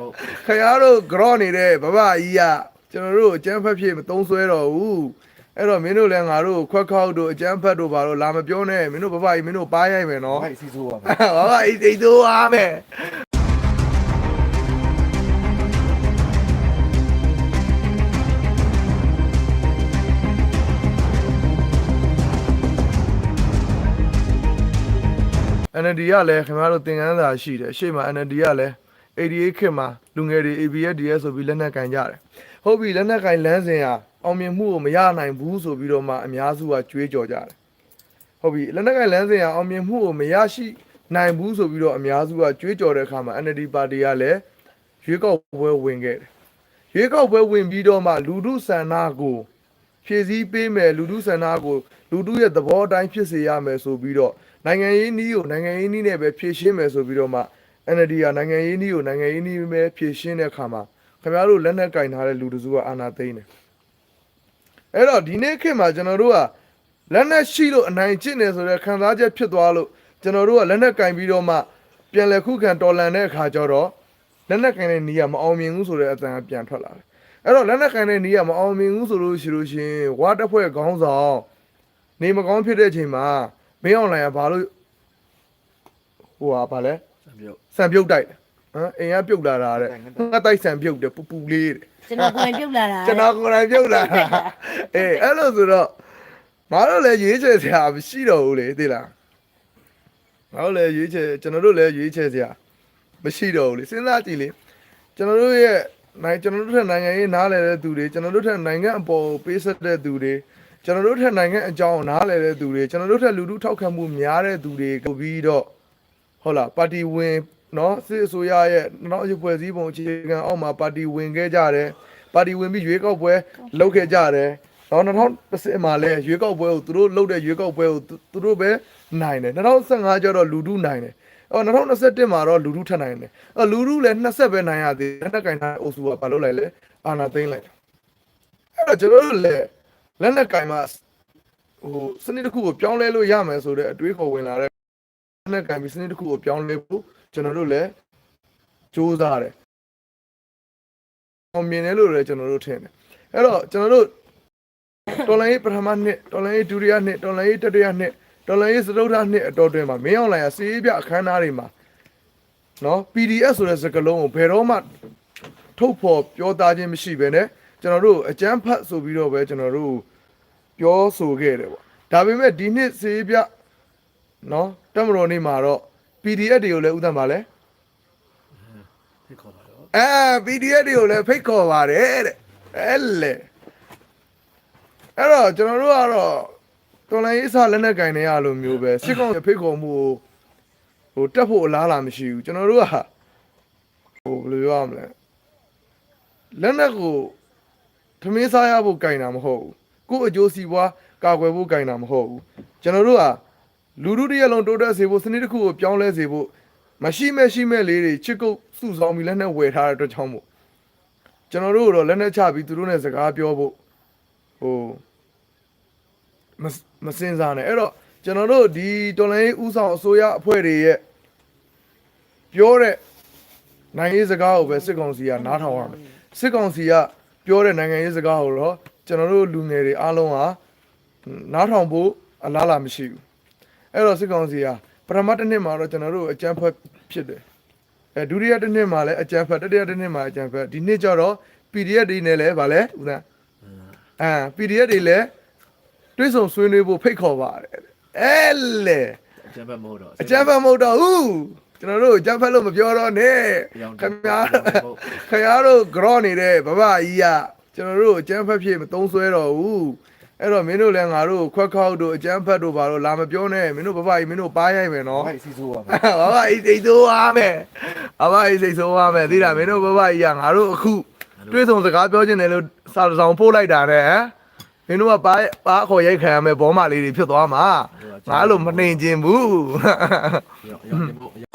ဟုတ်ခရတို့ကြော့နေတဲ့ဘဘကြီးကကျွန်တော်တို့အကျန်းဖက်ဖြစ်မသုံးဆွဲတော့ဘူးအဲ့တော့မင်းတို့လည်းငါတို့ခွက်ခေါက်တို့အကျန်းဖက်တို့ဘာလို့လာမပြောနဲ့မင်းတို့ဘဘကြီးမင်းတို့ပါရိုက်မယ်နော်ဟိုက်စီဆိုးပါမယ်ဘဘကြီးတိတ်သိုးအားမယ်အန်ဒီကလည်းခင်ဗျားတို့သင်ခန်းစာရှိတယ်ရှေ့မှာအန်ဒီကလည်း 88ခေတ်မှာလူငယ်တွေ ABSDS ဆိုပြီးလက်နက်ကင်ကြတယ်ဟုတ်ပြီလက်နက်ကင်လမ်းစဉ်ဟာအောင်မြင်မှုကိုမရနိုင်ဘူးဆိုပြီးတော့မှအများစုကကြွေးကြော်ကြတယ်ဟုတ်ပြီလက်နက်ကင်လမ်းစဉ်ဟာအောင်မြင်မှုကိုမရရှိနိုင်ဘူးဆိုပြီးတော့အများစုကကြွေးကြော်တဲ့အခါမှာ NLD ပါတီကလည်းရွေးကောက်ပွဲဝင်ခဲ့တယ်ရွေးကောက်ပွဲဝင်ပြီးတော့မှလူထုဆန္ဒကိုဖြည့်ဆည်းပေးမယ်လူထုဆန္ဒကိုလူထုရဲ့သဘောအတိုင်းဖြစ်စေရမယ်ဆိုပြီးတော့နိုင်ငံရေးနည်းကိုနိုင်ငံရေးနည်းနဲ့ပဲဖြည့်ရှင်းမယ်ဆိုပြီးတော့မှ NLD ကနိုင်ငံရေးနည်းကိုနိုင်ငံရေးနည်းပဲဖြည့်ရှင်းတဲ့အခါမှာခင်ဗျားတို့လက်နက်ကင်ထားတဲ့လူတစုကအာဏာသိမ်းတယ်အဲ့တော့ဒီနေ့ခေတ်မှာကျွန်တော်တို့ကလက်နက်ရှိလို့အနိုင်ကျင့်နေဆိုတဲ့ခံစားချက်ဖြစ်သွားလို့ကျွန်တော်တို့ကလက်နက်ကင်ပြီးတော့မှပြန်လည်ခုခံတော်လှန်တဲ့အခါကျတော့လက်နက်ကင်တဲ့နည်းကမအောင်မြင်ဘူးဆိုတဲ့အတန်ကပြန်ထွက်လာတယ်အဲ့တော့လက်နက်ကင်တဲ့နည်းကမအောင်မြင်ဘူးဆိုလို့ရှိလို့ရှရင်ဝါတက်ဖွဲ့ခေါင်းဆောင်နေမကောင်းဖြစ်တဲ့အချိန်မှာမင်းအောင်လိုင်ကဘာလို့ဟိုဟာဗာလဲစံပြုတ် ဆံပြုတ်တိုက်တယ်ဟမ်အိမ်ကပြုတ်လာတာတဲ့ငါတိုက်ဆံပြုတ်တယ်ပူပူလေးတဲ့ကျွန်တော်ကိုယ်တိုင်ပြုတ်လာတာကျွန်တော်ကိုယ်တိုင်ပြုတ်လာတာအေးအဲ့လိုဆိုတော့ငါတို့လည်းရွေးချယ်စရာမရှိတော့ဘူးလေသိလားငါတို့လည်းရွေးချယ်ကျွန်တော်တို့လည်းရွေးချယ်စရာမရှိတော့ဘူးလေစဉ်းစားကြည့်လေကျွန်တော်တို့ရဲ့နိုင်ကျွန်တော်တို့ထက်နိုင်ငံရေးနားလည်တဲ့သူတွေကျွန်တော်တို့ထက်နိုင်ငံအပေါ်ကိုပေးဆက်တဲ့သူတွေကျွန်တော်တို့ထက်နိုင်ငံအကြောင်းကိုနားလည်တဲ့သူတွေကျွန်တော်တို့ထက်လူထုထောက်ခံမှုများတဲ့သူတွေကိုပြီးတော့ ဟုတ်လားပါတီဝင်နော်စစ်အစိုးရရဲ့နောက်ရွေးပွဲစည်းပုံအခြေခံအောက်မှာပါတီဝင်ခဲ့ကြတယ်ပါတီဝင်ပြီးရွေးကောက်ပွဲလုပ်ခဲ့ကြတယ်နော်2010မှာလည်းရွေးကောက်ပွဲကိုသူတို့လုပ်တဲ့ရွေးကောက်ပွဲကိုသူတို့ပဲနိုင်တယ်2015ကျတော့လူထုနိုင်တယ်အော်2021မှာတော့လူထုထပ်နိုင်တယ်အော်လူထုလည်း20ပဲနိုင်ရသေးတယ်တက်ကင်ထားအိုစုကဘာလုပ်လိုက်လဲအာနာသိမ့်လိုက်အဲ့တော့ကျွန်တော်တို့လည်းလက်လက်ကင်မှာဟိုစနစ်တစ်ခုကိုပြောင်းလဲလို့ရမယ်ဆိုတဲ့အတွေးခေါ်ဝင်လာတဲ့ နဲ့ကံပြီးစနစ်တစ်ခုကိုပြောင်းလဲဖို့ကျွန်တော်တို့လည်းစူးစမ်းတယ်။အောင်မြင်တယ်လို့လည်းကျွန်တော်တို့ထင်တယ်။အဲ့တော့ကျွန်တော်တို့တော်လိုင်းရေးပထမနှစ်တော်လိုင်းရေးဒုတိယနှစ်တော်လိုင်းရေးတတိယနှစ်တော်လိုင်းရေးစတုထနှစ်အတော်တွင်မှာမင်းအောင်လိုင်ရစီးပြအခမ်းအနားတွေမှာနော် PDF ဆိုတဲ့စကားလုံးကိုဘယ်တော့မှထုတ်ဖော်ပြောသားခြင်းမရှိဘဲနဲ့ကျွန်တော်တို့အကျန်းဖတ်ဆိုပြီးတော့ပဲကျွန်တော်တို့ပြောဆိုခဲ့တယ်ပေါ့။ဒါပေမဲ့ဒီနှစ်စီးပြ နော်တက်မတော်နေ့မှာတော့ PDF တွေကိုလည်းဥဒ္ဒံပါလဲဖိတ်ခေါ်ပါတော့အဲ PDF တွေကိုလည်းဖိတ်ခေါ်ပါတယ်တဲ့အဲ့လေအဲ့တော့ကျွန်တော်တို့ကတော့တော်လိုင်းရေးစားလက်နက်ကင်နေရလိုမျိုးပဲစစ်ကောင်ဖိတ်ခေါ်မှုကိုဟိုတက်ဖို့အလားအလာမရှိဘူးကျွန်တော်တို့ကဟိုဘယ်လိုပြောရမလဲလက်နက်ကိုထမင်းစားရဖို့ကင်တာမဟုတ်ဘူးကိုယ့်အကျိုးစီးပွားကာကွယ်ဖို့ကင်တာမဟုတ်ဘူးကျွန်တော်တို့က လူလူတစ်ရက်လုံးတိုးတက်စေဖို့စနစ်တစ်ခုကိုပြောင်းလဲစေဖို့မရှိမဲ့ရှိမဲ့လေးတွေချစ်ကုတ်စုဆောင်ပြီးလက်နဲ့ဝယ်ထားတဲ့အတွက်ကြောင့်မို့ကျွန်တော်တို့ကတော့လက်နဲ့ချပြီးသူတို့နဲ့စကားပြောဖို့ဟိုမစမစင်စားနဲ့အဲ့တော့ကျွန်တော်တို့ဒီတော်လိုင်းဥဆောင်အစိုးရအဖွဲ့တွေရဲ့ပြောတဲ့နိုင်ငံရေးစကားကိုပဲစစ်ကောင်စီကနားထောင်ရမယ်စစ်ကောင်စီကပြောတဲ့နိုင်ငံရေးစကားကိုတော့ကျွန်တော်တို့လူငယ်တွေအားလုံးဟာနားထောင်ဖို့အလားအလာမရှိဘူး အဲ့တော့စစ်ကောင်စီကပထမတစ်နှစ်မှာတော့ကျွန်တော်တို့အကြမ်းဖက်ဖြစ်တယ်အဲဒုတိယတစ်နှစ်မှာလည်းအကြမ်းဖက်တတိယတစ်နှစ်မှာအကြမ်းဖက်ဒီနှစ်ကျတော့ PDF တွေနဲ့လည်းဗာလဲဦးသားအာ PDF တွေလည်းတွဲဆောင်ဆွေးနွေးဖို့ဖိတ်ခေါ်ပါတယ်အဲလေအကျန်းဘက်မဟုတ်တော့အကြမ်းဖက်မဟုတ်တော့ဘူးကျွန်တော်တို့အကြမ်းဖက်လို့မပြောတော့နဲ့ခင်ဗျားခင်ဗျားတို့ကြော့နေတဲ့ဘဘကြီးကကျွန်တော်တို့အကြမ်းဖက်ဖြစ်မသုံးဆွဲတော့ဘူး အဲ့တော့မင်းတို့လည်းငါတို့ခွက်ခေါက်တို့အကြမ်းဖက်တို့ဘာလို့လာမပြောနဲ့မင်းတို့ဘဘကြီးမင်းတို့ပါရိုက်မယ်နော်ဟိုက်စီဆိုးပါမယ်ဘာဘာအိတ်စိတ်ဆိုးအားမယ်ဘာဘာအိတ်စိတ်ဆိုးအားမယ်သိလားမင်းတို့ဘာဘာကြီးကငါတို့အခုတွေးဆုံစကားပြောချင်တယ်လို့စာတစ်စောင်ပို့လိုက်တာနဲ့ဟမ်မင်းတို့ကပါပါခေါ်ရိုက်ခံရမယ်ဘောမလေးတွေဖြစ်သွားမှာငါအဲ့လိုမနှိမ်ကျင်ဘူးရောင်ရောင်တင်ဖို့